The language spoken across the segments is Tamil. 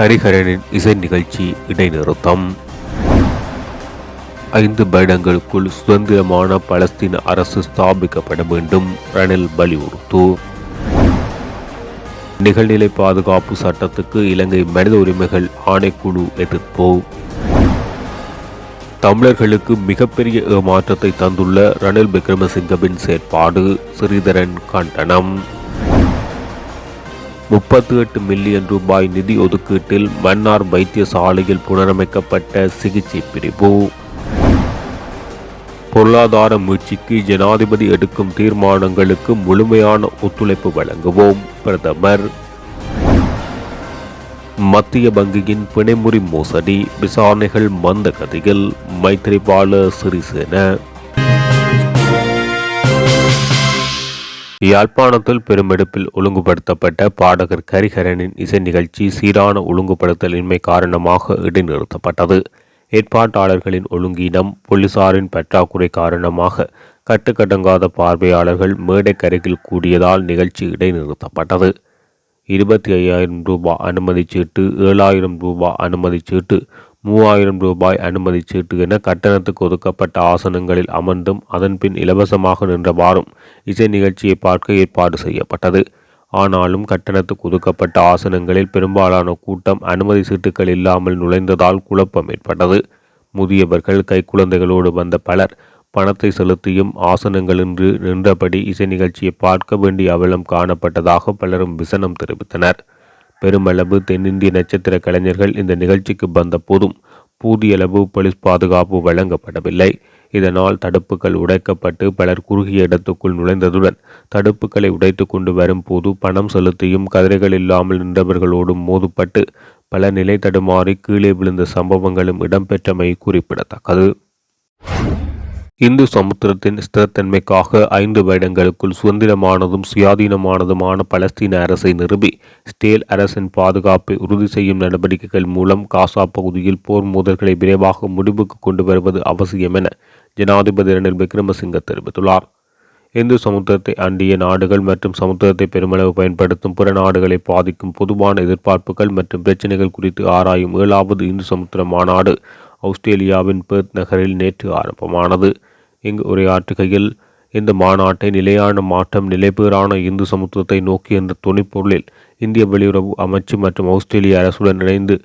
ஹரிஹரனின் இசை நிகழ்ச்சி இடைநிறுத்தம். ஐந்து வருடங்களுக்குள் சுதந்திரமான பலஸ்தீன அரசு ஸ்தாபிக்கப்பட வேண்டும் ரணில் வலியுறுத்து. நிகழ்நிலை பாதுகாப்பு சட்டத்துக்கு இலங்கை மனித உரிமைகள் ஆணைக்குழு எதிர்ப்பு. தமிழர்களுக்கு மிகப்பெரிய ஏமாற்றத்தை தந்துள்ள ரணில் விக்ரமசிங்கவின் செயற்பாடு ஸ்ரீதரன் கண்டனம். முப்பத்தி எட்டு மில்லியன் ரூபாய் நிதி ஒதுக்கீட்டில் மன்னார் வைத்தியசாலையில் புனரமைக்கப்பட்ட சிகிச்சை பிரிவு. பொருளாதார முயற்சிக்கு ஜனாதிபதி எடுக்கும் தீர்மானங்களுக்கு முழுமையான ஒத்துழைப்பு வழங்குவோம் பிரதமர். மத்திய வங்கியின் பிணைமுறி மோசடி விசாரணைகள் மந்த கதையில் மைத்திரிபால சிறிசேன. யாழ்ப்பாணத்தில் பெருமெடுப்பில் ஒழுங்குபடுத்தப்பட்ட பாடகர் கரிஹரனின் இசை நிகழ்ச்சி சீரான ஒழுங்குபடுத்தலின்மை காரணமாக இடைநிறுத்தப்பட்டது. ஏற்பாட்டாளர்களின் ஒழுங்கீனம் போலீசாரின் பற்றாக்குறை காரணமாக கட்டுக்கடங்காத பார்வையாளர்கள் மேடைக்கருகில் கூடியதால் நிகழ்ச்சி இடைநிறுத்தப்பட்டது. இருபத்தி ஐயாயிரம் ரூபாய் அனுமதி சீட்டு ஏழாயிரம் ரூபாய் அனுமதி சீட்டு மூவாயிரம் ரூபாய் அனுமதி சீட்டு என கட்டணத்துக்கு ஒதுக்கப்பட்ட ஆசனங்களில் அமர்ந்தும் அதன்பின் இலவசமாக நின்றவாறும் இசை நிகழ்ச்சியை பார்க்க ஏற்பாடு செய்யப்பட்டது. ஆனாலும் கட்டணத்துக்கு ஒதுக்கப்பட்ட ஆசனங்களில் பெரும்பாலான கூட்டம் அனுமதி சீட்டுகள் இல்லாமல் நுழைந்ததால் குழப்பம் ஏற்பட்டது. முதியவர்கள் கைக்குழந்தைகளோடு வந்த பலர் பணத்தை செலுத்தியும் ஆசனங்களின்றி நின்றபடி இசை நிகழ்ச்சியை பார்க்க வேண்டிய அவலம் காணப்பட்டதாக பலரும் விசனம் தெரிவித்தனர். பெருமளவு தென்னிந்திய நட்சத்திர கலைஞர்கள் இந்த நிகழ்ச்சிக்கு வந்த போதும் பூதியளவு போலீஸ் பாதுகாப்பு வழங்கப்படவில்லை. இதனால் தடுப்புகள் உடைக்கப்பட்டு பலர் குறுகிய இடத்துக்குள் நுழைந்ததுடன் தடுப்புகளை உடைத்து கொண்டு வரும்போது பணம் செலுத்தியும் கதிரைகள் இல்லாமல் நின்றவர்களோடும் மோதுப்பட்டு பல நிலை தடுமாறி கீழே விழுந்த சம்பவங்களும் இடம்பெற்றமை குறிப்பிடத்தக்கது. இந்து சமுத்திரத்தின் ஸ்திரத்தன்மைக்காக ஐந்து வருடங்களுக்குள் சுதந்திரமானதும் சுயாதீனமானதுமான பலஸ்தீன அரசை நிறுவி ஸ்டேல் அரசின் பாதுகாப்பை உறுதி செய்யும் நடவடிக்கைகள் மூலம் காசா பகுதியில் போர் மோதல்களை விரைவாக முடிவுக்கு கொண்டு வருவது அவசியம் என ஜனாதிபதி ரணில் விக்ரமசிங்க தெரிவித்துள்ளார். இந்து சமுத்திரத்தை அண்டிய நாடுகள் மற்றும் சமுத்திரத்தை பெருமளவு பயன்படுத்தும் பிற நாடுகளை பாதிக்கும் பொதுவான எதிர்பார்ப்புகள் மற்றும் பிரச்சினைகள் குறித்து ஆராயும் ஏழாவது இந்து சமுத்திர மாநாடு ஆஸ்திரேலியாவின் பெர்த் நகரில் நேற்று ஆரம்பமானது. இங்கு உரையாற்றுகையில் இந்த மாநாட்டை நிலையான மாற்றம் நிலைபெறான இந்து சமுத்திரத்தை நோக்கி என்ற துணைப்பொருளில் இந்திய வெளியுறவு அமைச்சு மற்றும் ஆஸ்திரேலிய அரசுடன் இணைந்து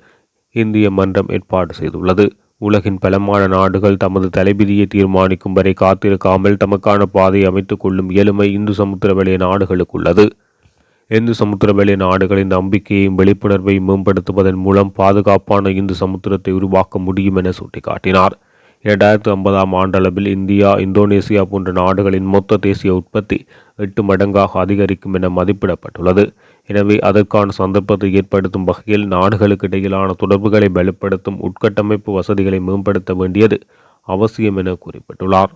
இந்திய மன்றம் ஏற்பாடு செய்துள்ளது. உலகின் பலமான நாடுகள் தமது தலைவிதியை தீர்மானிக்கும் வரை காத்திருக்காமல் தமக்கான பாதையை அமைத்துக் கொள்ளும் இயலுமை இந்து சமுத்திர நாடுகளுக்கு நாடுகளுக்குள்ளது. இந்து சமுத்திர நாடுகளின் நம்பிக்கையையும் விழிப்புணர்வையும் மேம்படுத்துவதன் மூலம் பாதுகாப்பான இந்து சமுத்திரத்தை உருவாக்க முடியும் என சுட்டிக்காட்டினார். இரண்டாயிரத்து ஐம்பதாம் ஆண்டளவில் இந்தியா இந்தோனேசியா போன்ற நாடுகளின் மொத்த தேசிய உற்பத்தி எட்டு மடங்காக அதிகரிக்கும் என மதிப்பிடப்பட்டுள்ளது. எனவே அதற்கான சந்தர்ப்பத்தை ஏற்படுத்தும் வகையில் நாடுகளுக்கு இடையிலான தொடர்புகளை பலப்படுத்தும் உட்கட்டமைப்பு வசதிகளை மேம்படுத்த வேண்டியது அவசியம் என குறிப்பிட்டுள்ளார்.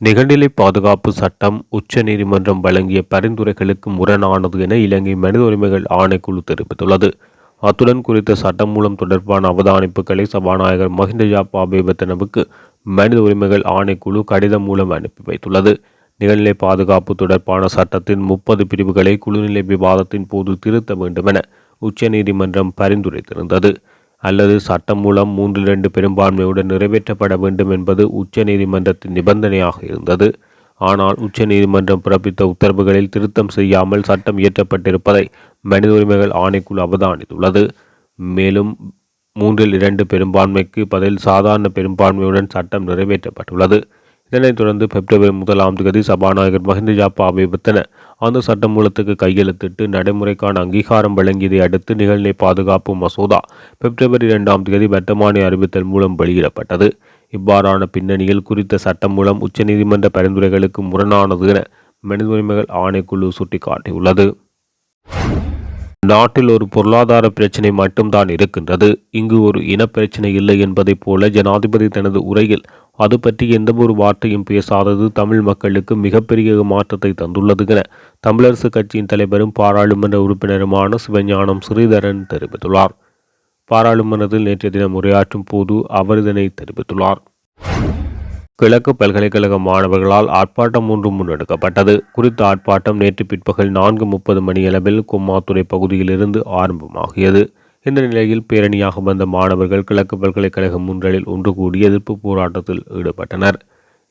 நிகழ்நிலை பாதுகாப்பு சட்டம் உச்ச நீதிமன்றம் வழங்கிய பரிந்துரைகளுக்கு முரணானது என இலங்கை மனித உரிமைகள் ஆணைக்குழு தெரிவித்துள்ளது. அத்துடன் குறித்த சட்டம் மூலம் தொடர்பான அவதானிப்புகளை சபாநாயகர் மஹிந்த ஜாபாபேபத்தனவுக்கு மனித உரிமைகள் ஆணைக்குழு கடிதம் மூலம் அனுப்பி வைத்துள்ளது. நிகழ்நிலை பாதுகாப்பு தொடர்பான சட்டத்தின் முப்பது பிரிவுகளை குழுநிலை விவாதத்தின் போது திருத்த வேண்டுமென உச்சநீதிமன்றம் பரிந்துரைத்திருந்தது. அல்லது சட்டம் மூலம் மூன்றில் இரண்டு பெரும்பான்மையுடன் நிறைவேற்றப்பட வேண்டும் என்பது உச்சநீதிமன்றத்தின் நிபந்தனையாக இருந்தது. ஆனால் உச்சநீதிமன்றம் பிறப்பித்த உத்தரவுகளில் திருத்தம் செய்யாமல் சட்டம் இயற்றப்பட்டிருப்பதை மனித உரிமைகள் ஆணைக்குழு அவதானித்துள்ளது. மேலும் மூன்றில் இரண்டு பெரும்பான்மைக்கு பதில் சாதாரண பெரும்பான்மையுடன் சட்டம் நிறைவேற்றப்பட்டுள்ளது. இதனைத் தொடர்ந்து பிப்ரவரி முதலாம் தேதி சபாநாயகர் மஹிந்த ஜாப்பா அபிபத்தன அந்த சட்டமூலத்துக்கு கையெழுத்திட்டு நடைமுறைக்கான அங்கீகாரம் வழங்கியதை அடுத்து நிகழ்நிலை பாதுகாப்பு மசோதா பிப்ரவரி இரண்டாம் தேதி வர்த்தமானி அறிவித்தல் மூலம் வெளியிடப்பட்டது. இவ்வாறான பின்னணியில் குறித்த சட்டம் மூலம் உச்சநீதிமன்ற பரிந்துரைகளுக்கு முரணானது என மனித உரிமைகள் ஆணைக்குழு சுட்டிக்காட்டியுள்ளது. நாட்டில் ஒரு பொருளாதார பிரச்சினை மட்டும்தான் இருக்கின்றது. இங்கு ஒரு இனப்பிரச்சினை இல்லை என்பதைப் போல ஜனாதிபதி தனது உரையில் அது பற்றி எந்த ஒரு வார்த்தையும் பேசாதது தமிழ் மக்களுக்கு மிகப்பெரிய மாற்றத்தை தந்துள்ளது என தமிழரசு கட்சியின் தலைவரும் பாராளுமன்ற உறுப்பினருமான சிவஞானம் ஸ்ரீதரன் தெரிவித்துள்ளார். பாராளுமன்றத்தில் நேற்றைய தினம் உரையாற்றும் போது அவர் இதனை தெரிவித்துள்ளார். கிழக்கு பல்கலைக்கழக மாணவர்களால் ஆர்ப்பாட்டம் ஒன்று முன்னெடுக்கப்பட்டது. குறித்த ஆர்ப்பாட்டம் நேற்று பிற்பகல் நான்கு முப்பது மணியளவில் கும்மாத்துறை பகுதியிலிருந்து ஆரம்பமாகியது. இந்த நிலையில் பேரணியாக வந்த மாணவர்கள் கிழக்கு பல்கலைக்கழகம் முன்றலில் ஒன்று கூடி எதிர்ப்பு போராட்டத்தில் ஈடுபட்டனர்.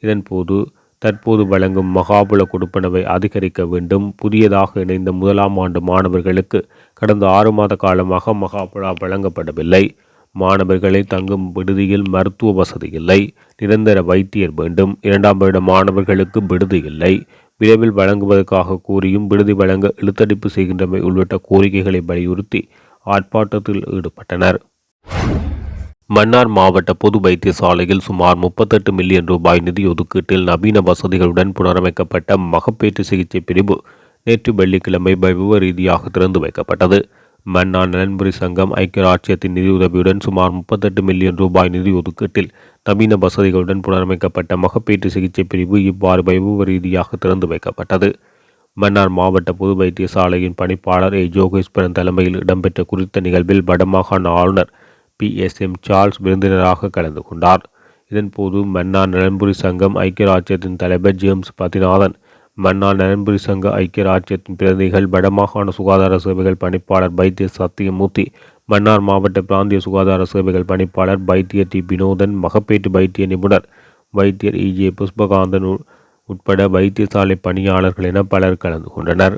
இதன்போது தற்போது வழங்கும் மகாபல கொடுப்பனவை அதிகரிக்க வேண்டும். புதியதாக இணைந்த முதலாம் ஆண்டு மாணவர்களுக்கு கடந்த ஆறு மாத காலமாக மகாபலா வழங்கப்படவில்லை. மாணவர்களை தங்கும் விடுதியில் மருத்துவ வசதி இல்லை. நிரந்தர வைத்தியர் வேண்டும். இரண்டாம் வருட மாணவர்களுக்கு விடுதி இல்லை. விரைவில் வழங்குவதற்காக கூறியும் விடுதி வழங்க இழுத்தடிப்பு செய்கின்றமை உள்ளிட்ட கோரிக்கைகளை வலியுறுத்தி ஆர்ப்பாட்டத்தில் ஈடுபட்டனர். மன்னார் மாவட்ட பொது வைத்தியசாலையில் சுமார் முப்பத்தெட்டு மில்லியன் ரூபாய் நிதி ஒதுக்கீட்டில் நவீன வசதிகளுடன் புனரமைக்கப்பட்ட மகப்பேற்று சிகிச்சை பிரிவு நேற்று வெள்ளிக்கிழமை வைபவ ரீதியாக திறந்து வைக்கப்பட்டது. மன்னார் நலன்புரி சங்கம் ஐக்கிய ராஜ்யத்தின் நிதியுதவியுடன் சுமார் முப்பத்தெட்டு மில்லியன் ரூபாய் நிதி ஒதுக்கீட்டில் நவீன வசதிகளுடன் புனரமைக்கப்பட்ட மகப்பீட்டு சிகிச்சை பிரிவு இவ்வாறு வைபவ ரீதியாக திறந்து வைக்கப்பட்டது. மன்னார் மாவட்ட பொது வைத்தியசாலையின் பணிப்பாளர் ஏ. ஜோகேஸ்வரன் தலைமையில் இடம்பெற்ற குறித்த நிகழ்வில் வடமாகாண ஆளுநர் பி. எஸ். எம். சார்ல்ஸ் விருந்தினராக கலந்து கொண்டார். இதன்போது மன்னார் நலன்புரி சங்கம் ஐக்கிய ராஜ்யத்தின் தலைவர் ஜேம்ஸ் பதிநாதன் மன்னார் நலன்புரி சங்க ஐக்கிய ராஜ்யத்தின் பிரதிநிதிகள் வடமாகாண சுகாதார சேவைகள் பணிப்பாளர் வைத்திய சத்தியமூர்த்தி மன்னார் மாவட்ட பிராந்திய சுகாதார சேவைகள் பணிப்பாளர் வைத்தியர் டி. வினோதன் மகப்பேட்டு வைத்திய நிபுணர் வைத்தியர் இஜே புஷ்பகாந்தன் உட்பட வைத்தியசாலை பணியாளர்கள் என பலர் கலந்து கொண்டனர்.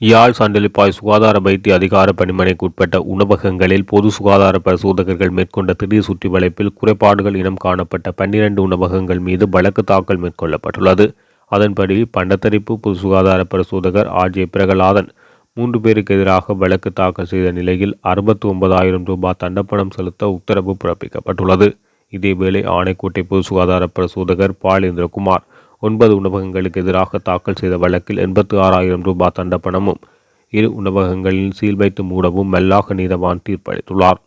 யாழ் சண்டலிப்பாய் சுகாதார வைத்திய அதிகார பணிமனைக்கு உட்பட்ட உணவகங்களில் பொது சுகாதார பரிசோதகர்கள் மேற்கொண்ட திடீர் சுற்றி வளைப்பில் குறைபாடுகள் இனம் காணப்பட்ட பன்னிரண்டு உணவகங்கள் மீது வழக்கு தாக்கல் மேற்கொள்ளப்பட்டுள்ளது. அதன்படி பண்டத்தரிப்பு பொது சுகாதார பரிசோதகர் ஆர்ஜே பிரகலாதன் மூன்று பேருக்கு எதிராக வழக்கு தாக்கல் செய்த நிலையில் அறுபத்தி ஒன்பதாயிரம் ரூபாய் தண்டப்பணம் செலுத்த உத்தரவு பிறப்பிக்கப்பட்டுள்ளது. இதேவேளை ஆணைக்கோட்டை பொது சுகாதார பரிசோதகர் பாலேந்திரகுமார் ஒன்பது உணவகங்களுக்கு எதிராக தாக்கல் செய்த வழக்கில் எண்பத்தி ஆறாயிரம் ரூபாய் தண்டப்பணமும் இரு உணவகங்களில் சீல் வைத்து மூடவும் மெல்லாக நீதவான் தீர்ப்பளித்துள்ளார்.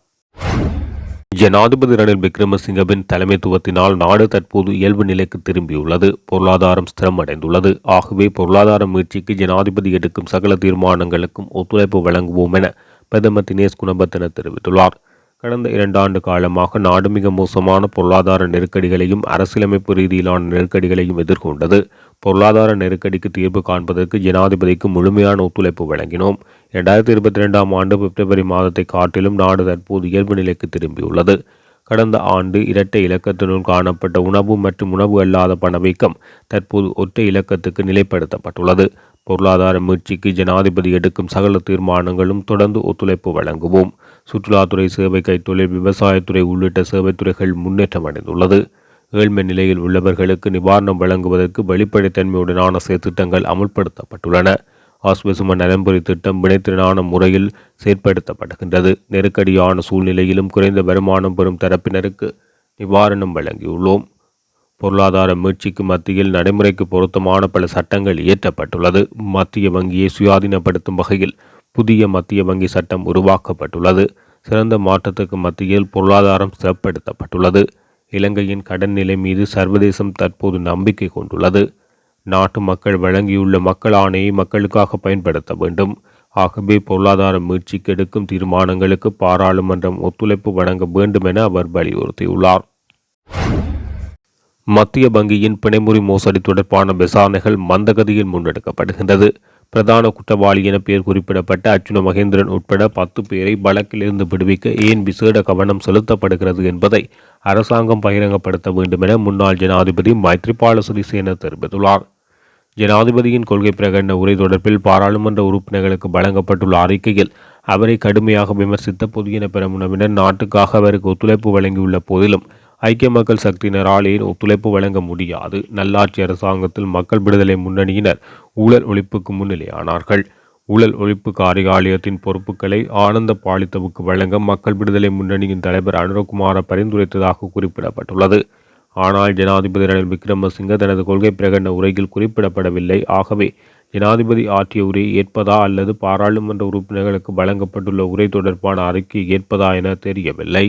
ஜனாதிபதி ரணில் விக்ரமசிங்கவின் தலைமைத்துவத்தினால் நாடு தற்போது இயல்பு நிலைக்கு திரும்பியுள்ளது. பொருளாதாரம் ஸ்திரமடைந்துள்ளது. ஆகவே பொருளாதார முயற்சிக்கு ஜனாதிபதி எடுக்கும் சகல தீர்மானங்களுக்கும் ஒத்துழைப்பு வழங்குவோம் என பிரதமர் தினேஷ் குணபத்தின தெரிவித்துள்ளார். கடந்த இரண்டு ஆண்டு காலமாக நாடு மிக மோசமான பொருளாதார நெருக்கடிகளையும் அரசியலமைப்பு ரீதியிலான நெருக்கடிகளையும் எதிர்கொண்டது. பொருளாதார நெருக்கடிக்கு தீர்வு காண்பதற்கு ஜனாதிபதிக்கு முழுமையான ஒத்துழைப்பு வழங்கினோம். இரண்டாயிரத்தி இருபத்தி ரெண்டாம் ஆண்டு பிப்ரவரி மாதத்தை காட்டிலும் நாடு தற்போது இயல்பு நிலைக்கு திரும்பியுள்ளது. கடந்த ஆண்டு இரட்டை இலக்கத்தினுள் காணப்பட்ட உணவு மற்றும் உணவு அல்லாத பணவீக்கம் தற்போது ஒற்றை இலக்கத்துக்கு நிலைப்படுத்தப்பட்டுள்ளது. பொருளாதார முயற்சிக்கு ஜனாதிபதி எடுக்கும் சகல தீர்மானங்களும் தொடர்ந்து ஒத்துழைப்பு வழங்குவோம். சுற்றுலாத்துறை சேவை கைத்தொழில் விவசாயத்துறை உள்ளிட்ட சேவைத்துறைகள் முன்னேற்றம் அடைந்துள்ளது. ஏழ்மை நிலையில் உள்ளவர்களுக்கு நிவாரணம் வழங்குவதற்கு வெளிப்படைத்தன்மையுடனான திட்டங்கள் அமுல்படுத்தப்பட்டுள்ளன. ஆஸ்வசும நலம்புரி திட்டம் வினைத்திறனான முறையில் செயற்படுத்தப்படுகின்றது. நெருக்கடியான சூழ்நிலையிலும் குறைந்த வருமானம் பெறும் தரப்பினருக்கு நிவாரணம் வழங்கியுள்ளோம். பொருளாதார மீட்சிக்கு மத்தியில் நடைமுறைக்கு பொருத்தமான பல சட்டங்கள் இயற்றப்பட்டுள்ளது. மத்திய வங்கியை சுயாதீனப்படுத்தும் வகையில் புதிய மத்திய வங்கி சட்டம் உருவாக்கப்பட்டுள்ளது. சிறந்த மாற்றத்துக்கு மத்தியில் பொருளாதாரம் சிறப்படுத்தப்பட்டுள்ளது. இலங்கையின் கடன் நிலை மீது சர்வதேசம் தற்போது நம்பிக்கை கொண்டுள்ளது. நாட்டு மக்கள் வழங்கியுள்ள மக்கள் ஆணையை மக்களுக்காக பயன்படுத்த வேண்டும். ஆகவே பொருளாதார மீட்சிக்கு எடுக்கும் தீர்மானங்களுக்கு பாராளுமன்றம் ஒத்துழைப்பு வழங்க வேண்டும் என அவர் வலியுறுத்தியுள்ளார். மத்திய வங்கியின் பிணைமுறி மோசடி தொடர்பான விசாரணைகள் மந்தகதியில் முன்னெடுக்கப்படுகின்றது. பிரதான குற்றவாளி என பெயர் குறிப்பிடப்பட்ட அர்ஜுன மகேந்திரன் உட்பட பத்து பேரை வழக்கிலிருந்து விடுவிக்க ஏன் விசேட கவனம் செலுத்தப்படுகிறது என்பதை அரசாங்கம் பகிரங்கப்படுத்த வேண்டும் என முன்னாள் ஜனாதிபதி மைத்ரிபால சிறிசேன தெரிவித்துள்ளார். ஜனாதிபதியின் கொள்கை பிரகடன உரை தொடர்பில் பாராளுமன்ற உறுப்பினர்களுக்கு வழங்கப்பட்டுள்ள அறிக்கையில் அவரை கடுமையாக விமர்சித்த புதியன பெருமுனவினர் நாட்டுக்காக அவருக்கு ஒத்துழைப்பு வழங்கியுள்ள போதிலும் ஐக்கிய மக்கள் சக்தியினரால் ஏன் ஒத்துழைப்பு வழங்க முடியாது. நல்லாட்சி அரசாங்கத்தில் மக்கள் விடுதலை முன்னணியினர் ஊழல் ஒழிப்புக்கு முன்னிலையானார்கள். ஊழல் ஒழிப்பு காரியாலயத்தின் பொறுப்புகளை ஆனந்த பாலித்தவுக்கு வழங்க மக்கள் விடுதலை முன்னணியின் தலைவர் அனுரகுமார பரிந்துரைத்ததாக குறிப்பிடப்பட்டுள்ளது. ஆனால் ஜனாதிபதி ரணில் விக்ரமசிங்க தனது கொள்கை பிரகடன உரையில் குறிப்பிடப்படவில்லை. ஆகவே ஜனாதிபதி ஆற்றிய உரை ஏற்பதா அல்லது பாராளுமன்ற உறுப்பினர்களுக்கு வழங்கப்பட்டுள்ள உரை தொடர்பான அறிக்கை ஏற்பதா என தெரியவில்லை.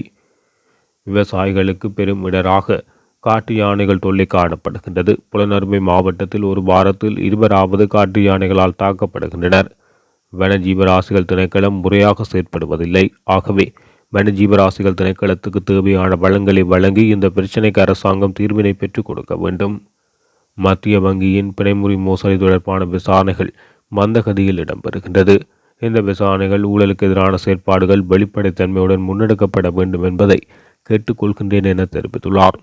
விவசாயிகளுக்கு பெரும் இடராக காட்டு யானைகள் தொல்லை காணப்படுகின்றது. புலனருமை மாவட்டத்தில் ஒரு வாரத்தில் இருவராவது காட்டு யானைகளால் தாக்கப்படுகின்றனர். வன ஜீவராசிகள் திணைக்களம் முறையாக செயற்படுவதில்லை. ஆகவே வனஜீவராசிகள் திணைக்களத்துக்கு தேவையான வளங்களை வழங்கி இந்த பிரச்சினைக்கு அரசாங்கம் தீர்வினை பெற்றுக் கொடுக்க வேண்டும். மத்திய வங்கியின் பிணைமுறி மோசடி தொடர்பான விசாரணைகள் மந்தகதியில் இடம்பெறுகின்றது. இந்த விசாரணைகள் ஊழலுக்கு எதிரான செயற்பாடுகள் வெளிப்படைத்தன்மையுடன் முன்னெடுக்கப்பட வேண்டும் என்பதை கேட்டுக்கொள்கின்றேன் என தெரிவித்துள்ளார்.